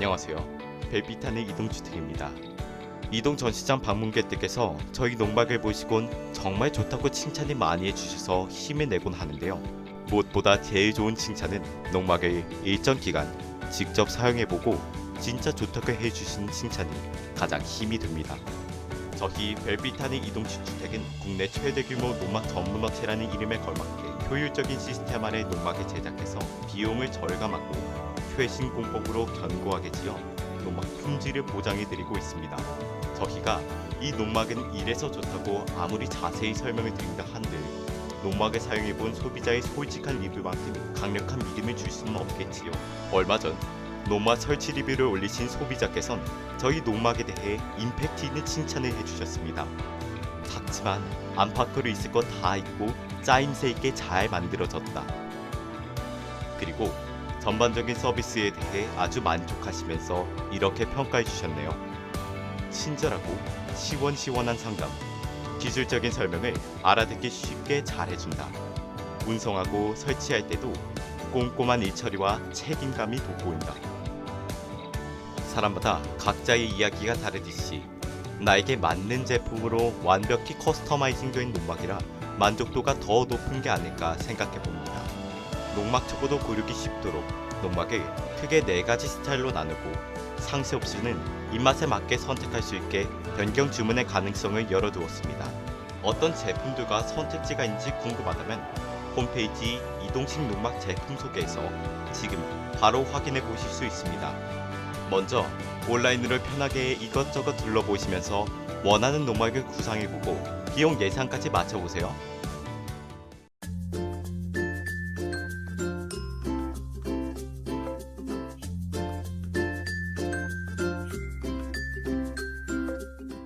안녕하세요. 벨비탄의 이동주택입니다. 이동 전시장 방문객들께서 저희 농막을 보시곤 정말 좋다고 칭찬을 많이 해주셔서 힘을 내곤 하는데요. 무엇보다 제일 좋은 칭찬은 농막을 일정 기간 직접 사용해보고 진짜 좋다고 해주신 칭찬이 가장 힘이 됩니다. 저희 벨비탄의 이동주택은 국내 최대 규모 농막 전문 업체라는 이름에 걸맞게 효율적인 시스템 아래 농막을 제작해서 비용을 절감하고 최신 공법으로 견고하게 지어 농막 품질을 보장해드리고 있습니다. 저희가 이 농막은 이래서 좋다고 아무리 자세히 설명을 드린다 한들 농막을 사용해본 소비자의 솔직한 리뷰만큼 강력한 믿음을 줄 수는 없겠지요. 얼마 전 농막 설치 리뷰를 올리신 소비자께선 저희 농막에 대해 임팩트 있는 칭찬을 해주셨습니다. 작지만 안팎으로 있을 거 다 있고 짜임새 있게 잘 만들어졌다. 그리고 전반적인 서비스에 대해 아주 만족하시면서 이렇게 평가해 주셨네요. 친절하고 시원시원한 상담, 기술적인 설명을 알아듣기 쉽게 잘 해준다. 운송하고 설치할 때도 꼼꼼한 일처리와 책임감이 돋보인다. 사람마다 각자의 이야기가 다르듯이 나에게 맞는 제품으로 완벽히 커스터마이징된 농막이라 만족도가 더 높은 게 아닐까 생각해 봅니다. 농막 초보도 고르기 쉽도록 농막을 크게 네 가지 스타일로 나누고 상세 옵션은 입맛에 맞게 선택할 수 있게 변경 주문의 가능성을 열어두었습니다. 어떤 제품들과 선택지가 있는지 궁금하다면 홈페이지 이동식 농막 제품 소개에서 지금 바로 확인해 보실 수 있습니다. 먼저 온라인으로 편하게 이것저것 둘러보시면서 원하는 농막을 구상해보고 비용 예상까지 맞춰보세요.